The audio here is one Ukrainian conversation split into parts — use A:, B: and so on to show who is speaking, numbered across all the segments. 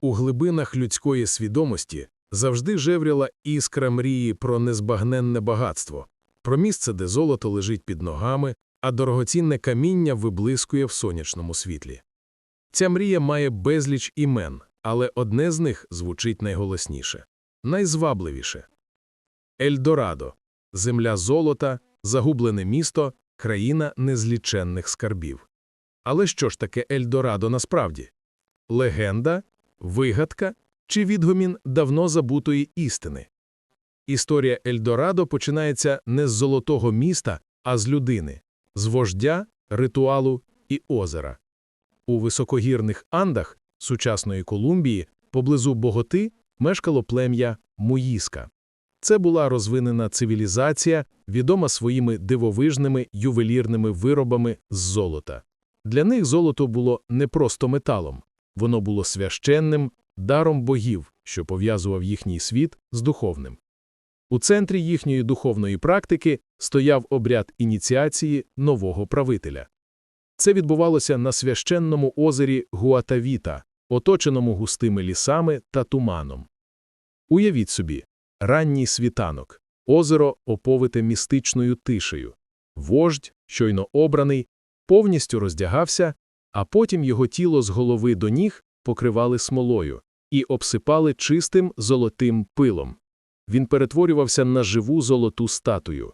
A: У глибинах людської свідомості завжди жевріла іскра мрії про незбагненне багатство, про місце, де золото лежить під ногами, а дорогоцінне каміння виблискує в сонячному світлі. Ця мрія має безліч імен, але одне з них звучить найголосніше, найзвабливіше. Ельдорадо – земля золота, загублене місто, країна незліченних скарбів. Але що ж таке Ельдорадо насправді? Легенда, вигадка чи відгомін давно забутої істини? Історія Ельдорадо починається не з золотого міста, а з людини, з вождя, ритуалу і озера. У високогірних Андах сучасної Колумбії поблизу Боготи мешкало плем'я Муїска. Це була розвинена цивілізація, відома своїми дивовижними ювелірними виробами з золота. Для них золото було не просто металом, воно було священним даром богів, що пов'язував їхній світ з духовним. У центрі їхньої духовної практики стояв обряд ініціації нового правителя. Це відбувалося на священному озері Гуатавіта, оточеному густими лісами та туманом. Уявіть собі, ранній світанок, озеро оповите містичною тишею, вождь, щойно обраний, повністю роздягався, а потім його тіло з голови до ніг покривали смолою і обсипали чистим золотим пилом. Він перетворювався на живу золоту статую.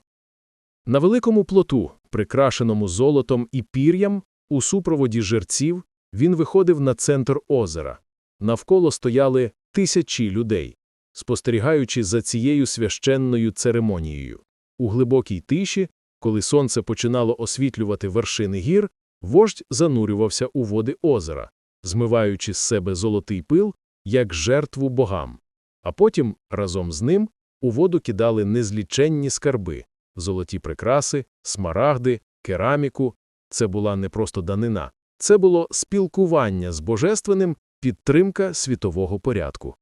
A: На великому плоту, прикрашеному золотом і пір'ям, у супроводі жерців, він виходив на центр озера. Навколо стояли тисячі людей, спостерігаючи за цією священною церемонією. У глибокій тиші, коли сонце починало освітлювати вершини гір, вождь занурювався у води озера, змиваючи з себе золотий пил, як жертву богам. А потім, разом з ним, у воду кидали незліченні скарби золоті прикраси, смарагди, кераміку. Це була не просто данина, це було спілкування з божественним, підтримка світового порядку.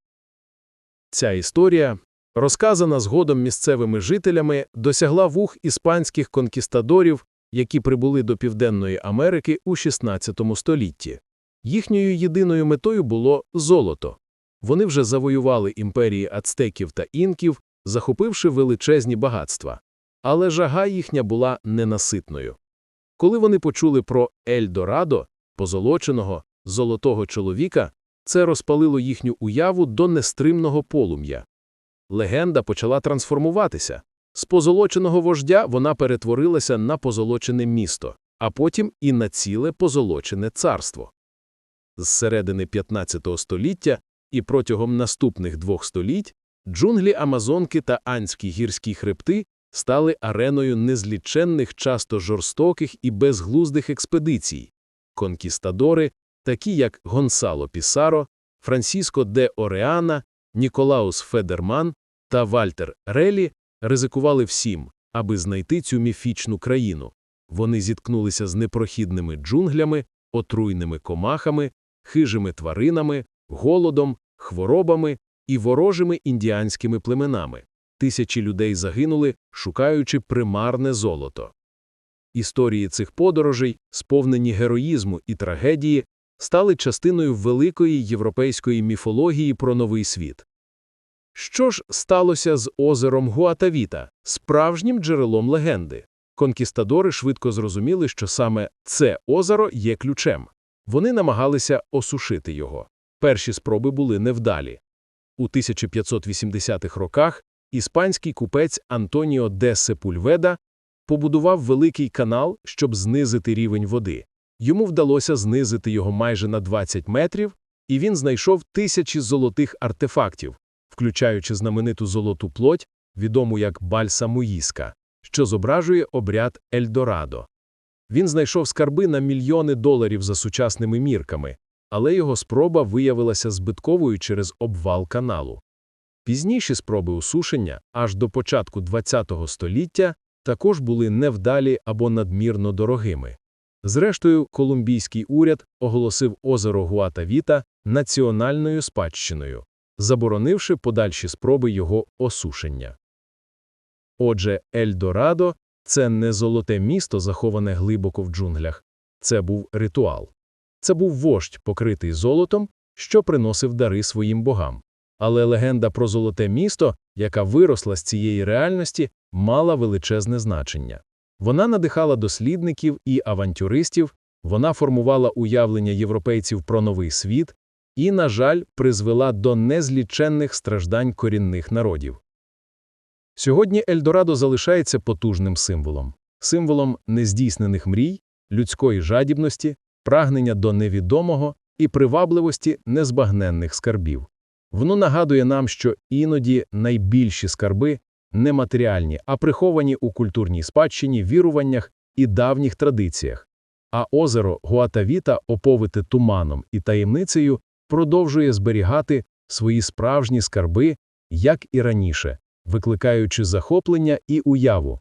A: Ця історія, розказана згодом місцевими жителями, досягла вух іспанських конкістадорів, які прибули до Південної Америки у XVI столітті. Їхньою єдиною метою було золото. Вони вже завоювали імперії ацтеків та інків, захопивши величезні багатства. Але жага їхня була ненаситною. Коли вони почули про Ельдорадо, позолоченого, золотого чоловіка, це розпалило їхню уяву до нестримного полум'я. Легенда почала трансформуватися. З позолоченого вождя вона перетворилася на позолочене місто, а потім і на ціле позолочене царство. З середини 15 століття і протягом наступних двох століть джунглі Амазонки та Анські гірські хребти стали ареною незліченних часто жорстоких і безглуздих експедицій. Конкістадори, такі як Гонсало Пісаро, Франсіско де Ореана, Ніколаус Федерман та Вальтер Релі, ризикували всім, аби знайти цю міфічну країну. Вони зіткнулися з непрохідними джунглями, отруйними комахами, хижими тваринами, голодом, хворобами і ворожими індіанськими племенами. Тисячі людей загинули, шукаючи примарне золото. Історії цих подорожей, сповнені героїзму і трагедії, стали частиною великої європейської міфології про новий світ. Що ж сталося з озером Гуатавіта, справжнім джерелом легенди? Конкістадори швидко зрозуміли, що саме це озеро є ключем. Вони намагалися осушити його. Перші спроби були невдалі. У 1580-х роках іспанський купець Антоніо де Сепульведа побудував великий канал, щоб знизити рівень води. Йому вдалося знизити його майже на 20 метрів, і він знайшов тисячі золотих артефактів, включаючи знамениту золоту плоть, відому як Бальса Муїска, що зображує обряд Ельдорадо. Він знайшов скарби на мільйони доларів за сучасними мірками, але його спроба виявилася збитковою через обвал каналу. Пізніші спроби усушення аж до початку ХХ століття також були невдалі або надмірно дорогими. Зрештою, колумбійський уряд оголосив озеро Гуатавіта національною спадщиною, заборонивши подальші спроби його осушення. Отже, Ельдорадо це не золоте місто, заховане глибоко в джунглях, це був ритуал. Це був вождь, покритий золотом,
B: що приносив дари своїм богам. Але легенда про золоте місто, яка виросла з цієї реальності, мала величезне значення. Вона надихала дослідників і авантюристів, вона формувала уявлення європейців про новий світ і, на жаль, призвела до незліченних страждань корінних народів. Сьогодні Ельдорадо залишається потужним символом. Символом нездійснених мрій, людської жадібності, прагнення до невідомого і привабливості незбагненних скарбів. Воно нагадує нам, що іноді найбільші скарби не матеріальні, а приховані у культурній спадщині, віруваннях і давніх традиціях. А озеро Гуатавіта, оповите туманом і таємницею, продовжує зберігати свої справжні скарби, як і раніше, викликаючи захоплення і уяву.